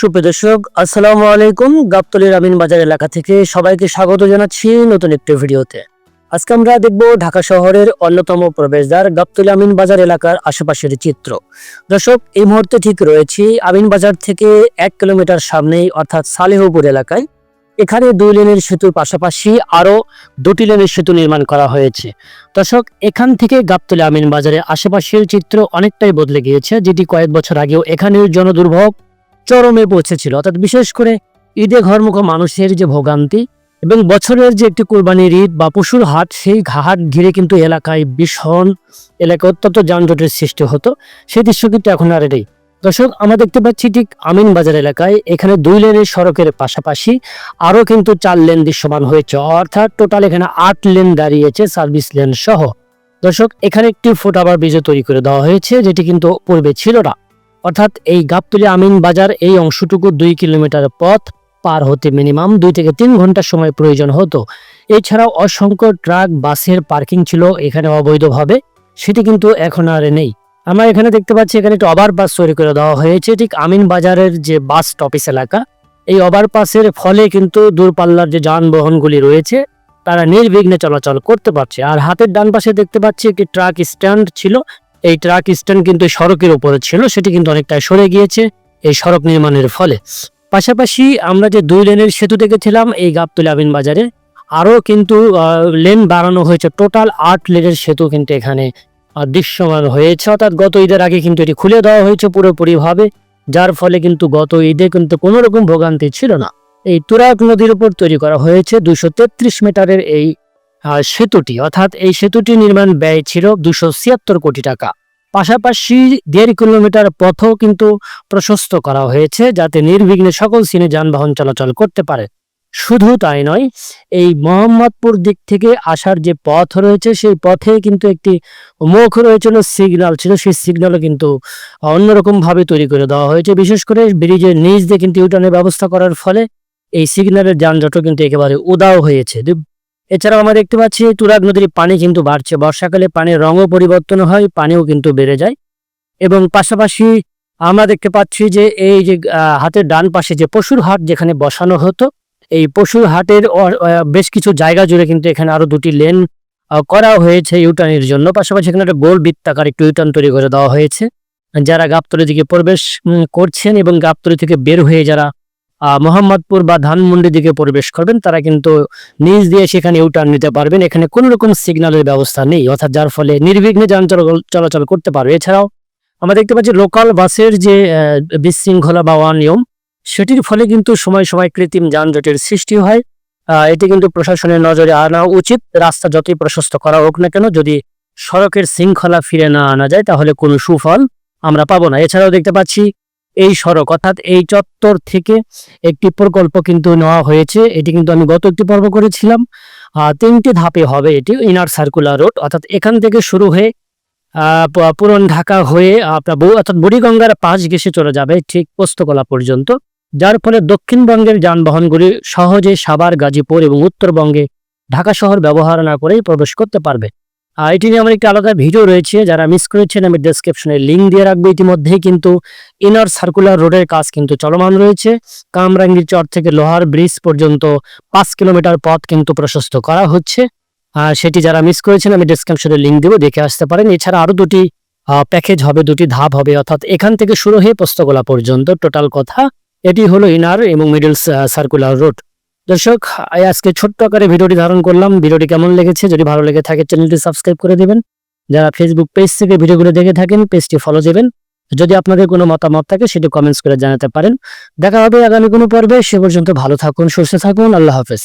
সুপ্রিয় দর্শক, আসসালামু আলাইকুম। গাবতলির আমিন বাজার এলাকা থেকে সবাইকে স্বাগত জানাচ্ছি নতুন একটি ভিডিওতে। আজকে আমরা দেখব ঢাকা শহরের অন্যতম প্রবেশদ্বার গাবতলি আমিন বাজার এলাকার আশেপাশের চিত্র। দর্শক, এই মুহূর্তে ঠিক রয়েছি আমিন বাজার থেকে এক কিলোমিটার সামনেই, অর্থাৎ সালেহপুর এলাকায়। এখানে দুই লেনের সেতুর পাশাপাশি আরও দুটি লেনের সেতু নির্মাণ করা হয়েছে। দর্শক, এখান থেকে গাবতলি আমিন বাজারের আশেপাশের চিত্র অনেকটাই বদলে গিয়েছে, যেটি কয়েক বছর আগেও এখানের জনদুর্ভোগ চরমে পৌঁছেছিল। অর্থাৎ বিশেষ করে ঈদে ঘরমুখ মানুষের যে ভোগান্তি এবং বছরের যে একটি কোরবানির ঈদ বা পশুর হাট, সেই হাট ঘিরে কিন্তু এলাকায় ভীষণ, এলাকায় অত্যন্ত যানজটের সৃষ্টি হতো। সেই দৃশ্য কিন্তু এখন আর নেই। দর্শক, আমরা দেখতে পাচ্ছি ঠিক আমিন বাজার এলাকায় এখানে দুই লেনের সড়কের পাশাপাশি আরও কিন্তু চার লেন দৃশ্যমান হয়েছে। অর্থাৎ টোটাল এখানে আট লেন দাঁড়িয়েছে সার্ভিস লেন সহ দর্শক, এখানে একটি ফুটওভার ব্রিজও তৈরি করে দেওয়া হয়েছে, যেটি কিন্তু পূর্বে ছিল না। অর্থাৎ এই গাবতলি আমিন বাজার এই অংশটুকু দুই কিলোমিটার পথ পার হতে মিনিমাম দুই থেকে তিন ঘণ্টা সময় প্রয়োজন হতো। এছাড়াও অসংখ্য ট্রাক, বাসের পার্কিং ছিল এখানে অবৈধভাবে, সেটি কিন্তু এখন আর নেই। আমরা এখানে দেখতে পাচ্ছি এখানে একটি ওভারপাস তৈরি করে দেওয়া হয়েছে, ঠিক আমিন বাজারের যে বাস স্টপেজ এলাকা, এই ওভারপাসের ফলে কিন্তু দূরপাল্লার যে যানবাহনগুলি রয়েছে, তারা নির্বিঘ্নে চলাচল করতে পারছে। আর হাতের ডান পাশে দেখতে পাচ্ছি একটি ট্রাক স্ট্যান্ড ছিল এই ট্রাক স্ট্যান্ড কিন্তু সড়কের উপরে ছিল, সেটি কিন্তু অনেকটা সরে গিয়েছে এই সড়ক নির্মাণের ফলে। পাশাপাশি আমরা যে দুই লেনের সেতু দেখেছিলাম, এই গাবতলি আমিন বাজারে, আরও কিন্তু লেন বাড়ানো হয়েছে। টোটাল আট লেনের সেতু কিন্তু এখানে দৃশ্যমান হয়েছে। অর্থাৎ গত ঈদের আগে কিন্তু এটি খুলে দেওয়া হয়েছে পুরোপুরিভাবে, যার ফলে কিন্তু গত ঈদে কিন্তু কোনো রকম ভোগান্তি ছিল না। এই তুরাগ নদীর উপর তৈরি করা হয়েছে দুশো মিটারের এই সেতুটি, অর্থাৎ এই সেতুটি নির্মাণ ব্যয় ছিল দুশো ছিয়াত্তর কোটি টাকা। পাশাপাশি দেড় কিলোমিটার পথও কিন্তু প্রশস্ত করা হয়েছে, যাতে নির্বিঘ্নে সকল সিনে যানবাহন চলাচল করতে পারে। শুধু তাই নয়, এই মোহাম্মদপুর দিক থেকে আসার যে পথ রয়েছে, সেই পথে কিন্তু একটি মুখ রয়েছিল সিগন্যাল ছিল, সেই সিগন্যালও কিন্তু অন্যরকম ভাবে তৈরি করে দেওয়া হয়েছে। বিশেষ করে ব্রিজের নিচ দিয়ে কিন্তু ইউটার্নের ব্যবস্থা করার ফলে এই সিগন্যালের যানজটও কিন্তু একেবারে উদাও হয়েছে। এছাড়াও আমরা দেখতে পাচ্ছি তুরাগ নদীর পানি কিন্তু বাড়ছে। বর্ষাকালে পানির রঙও পরিবর্তন হয়, পানিও কিন্তু বেড়ে যায়। এবং পাশাপাশি আমরা দেখতে পাচ্ছি যে এই যে হাতের ডান পাশে যে পশুর হাট যেখানে বসানো হতো, এই পশুর হাটের বেশ কিছু জায়গা জুড়ে কিন্তু এখানে আরও দুটি লেন করা হয়েছে ইউটার্নের জন্য। পাশাপাশি এখানে একটা গোল বৃত্তাকার একটু ইউটার্ন তৈরি করে দেওয়া হয়েছে, যারা গাবতলি দিকে প্রবেশ করছেন এবং গাবতলি থেকে বের হয়ে যারা মোহাম্মদপুর বা ধানমন্ডি দিকে প্রবেশ করবেন, তারা কিন্তু নিচ দিয়ে সেখানে ইউটার্ন নিতে পারবেন। এখানে কোনো রকম সিগন্যালের ব্যবস্থা নেই, অর্থাৎ যার ফলে নির্বিঘ্নে যান চলাচল করতে পারবে। এছাড়াও আমরা দেখতে পাচ্ছি লোকাল বাসের যে বিশৃঙ্খলা বা অনিয়ম, সেটির ফলে কিন্তু সময় সময় কৃত্রিম যানজটের সৃষ্টি হয়। এটি কিন্তু প্রশাসনের নজরে আনা উচিত। রাস্তা যতই প্রশস্ত করা হোক না কেন, যদি সড়কের শৃঙ্খলা ফিরে না আনা যায়, তাহলে কোনো সুফল আমরা পাবো না। এছাড়াও দেখতে পাচ্ছি এই সড়ক, অর্থাৎ এই চত্বর থেকে একটি প্রকল্প কিন্তু নেওয়া হয়েছে। এটি কিন্তু আমি গত একটি পর্ব করেছিলাম। তিনটি ধাপে হবে এটি ইনার সার্কুলার রোড অর্থাৎ এখান থেকে শুরু হয়ে পুরন ঢাকা হয়ে আপনার বউ, অর্থাৎ বুড়িগঙ্গার পাশ ঘেসে চলে যাবে ঠিক পোস্তকলা পর্যন্ত। যার ফলে দক্ষিণবঙ্গের যানবাহনগুলি সহজে সাভার, গাজীপুর এবং উত্তরবঙ্গে ঢাকা শহর ব্যবহার না করেই প্রবেশ করতে পারবে। এটি নিয়ে আমার একটি আলাদা ভিডিও রয়েছে, যারা মিস করেছেন, আমি ডেসক্রিপশনে লিঙ্ক দিয়ে রাখব ইতিমধ্যেই, কিন্তু ইনার সার্কুলার রোডের কাজ কিন্তু চলমান রয়েছে। কামরাঙ্গীর চর থেকে লোহার ব্রিজ পর্যন্ত পাঁচ কিলোমিটার পথ কিন্তু প্রশস্ত করা হচ্ছে। সেটি যারা মিস করেছেন, আমি ডেসক্রিপশনে লিঙ্ক দেবো, দেখে আসতে পারেন। এছাড়া আরও দুটি প্যাকেজ হবে, দুটি ধাপ হবে, অর্থাৎ এখান থেকে শুরু হয়ে পোস্তগোলা পর্যন্ত টোটাল কথা। এটি হলো ইনার এবং মিডল সার্কুলার রোড দর্শক আজকে ছোট্ট আকারে ভিডিওটি ধারণ করলাম। ভিডিওটি কেমন লেগেছে, যদি ভালো লেগে থাকে, চ্যানেলটি সাবস্ক্রাইব করে দেবেন। যারা ফেসবুক পেজ থেকে ভিডিওগুলো দেখে থাকেন পেজটি ফলো দেবেন। যদি আপনাদের কোনো মতামত থাকে, সেটি কমেন্টস করে জানাতে পারেন। দেখা হবে আগামী কোনো পর্বে। সে পর্যন্ত ভালো থাকুন, সুস্থ থাকুন। আল্লাহ হাফেজ।